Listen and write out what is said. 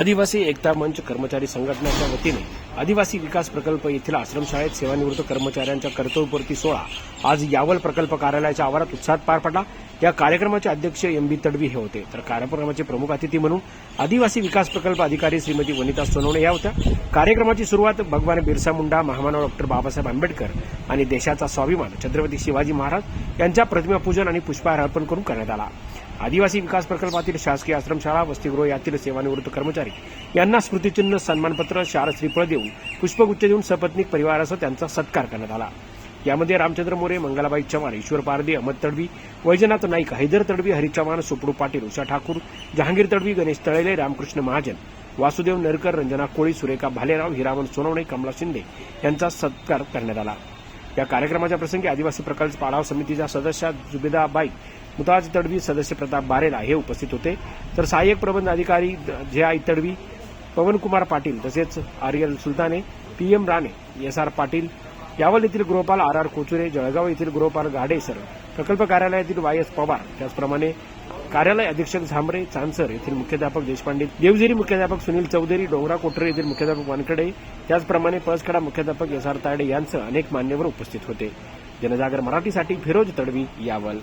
आदिवासी एकता मंच कर्मचारी संघटनेच्या वतीने आदिवासी विकास प्रकल्प येथील आश्रमशाळेत सेवानिवृत्त कर्मचाऱ्यांच्या कर्तव्यपूर्ती सोहळा आज यावल प्रकल्प कार्यालयाच्या आवारात उत्साहात पार पडला. या कार्यक्रमाचे अध्यक्ष एम बी तडवी हे होते. तर कार्यक्रमाचे प्रमुख अतिथी म्हणून आदिवासी विकास प्रकल्प अधिकारी श्रीमती वनिता सोनवणे या होत्या. कार्यक्रमाची सुरुवात भगवान बिरसा मुंडा महामानव डॉक्टर बाबासाहेब आंबेडकर आणि देशाचा स्वाभिमान छत्रपती शिवाजी महाराज यांच्या प्रतिमापूजन आणि पुष्पहार अर्पण करून करण्यात आला. आदिवासी विकास प्रकल्पातील शासकीय आश्रमशाळा वसतिगृह यातील सेवानिवृत्त कर्मचारी यांना स्मृतिचिन्ह सन्मानपत्र शारश्रीफळ देऊन पुष्पगुच्छ देऊन सपत्नीक परिवारासह त्यांचा सत्कार करण्यात आला. यामध्ये रामचंद्र मोरे मंगलाबाई चव्हाण ईश्वर पारदे अहमद तडवी वैजनाथ नाईक हैदर तडवी हरी चव्हाण सुपडू पाटील उषा ठाकूर जहांगीर तडवी गणेश तळेले रामकृष्ण महाजन वासुदेव नरकर रंजना कोळी सुरेखा भालेराव हिरामन सोनवणे कमला शिंदे यांचा सत्कार करण्यात आला. या कार्यक्रमाच्या प्रसंगी आदिवासी प्रकल्प पाडाव समितीच्या सदस्या जुबेदाबाई मुताज तडवी सदस्य प्रताप बारेला हे उपस्थित होते. तर सहाय्यक प्रबंध अधिकारी जे आय तडवी पवनकुमार पाटील तसेच आर्यल Sultane P M Rane S R Patil Yawal येथील गृहपाल आर आर कोचुरे जळगाव येथील गृहपाल गाडेसर प्रकल्प कार्यालयातील वाय एस पवार त्याचप्रमाणे कार्यालय अधीक्षक झांबरे चांसर येथील मुख्याध्यापक देशपांडे देवझिरी मुख्याध्यापक सुनील चौधरी डोंगरा कोठरे येथील मुख्याध्यापक वानखडे त्याचप्रमाणे पळसखडा मुख्याध्यापक एस आर तायडे यांसह अनेक मान्यवर उपस्थित होते. जनजागर मराठीसाठी फिरोज तडवी यावल.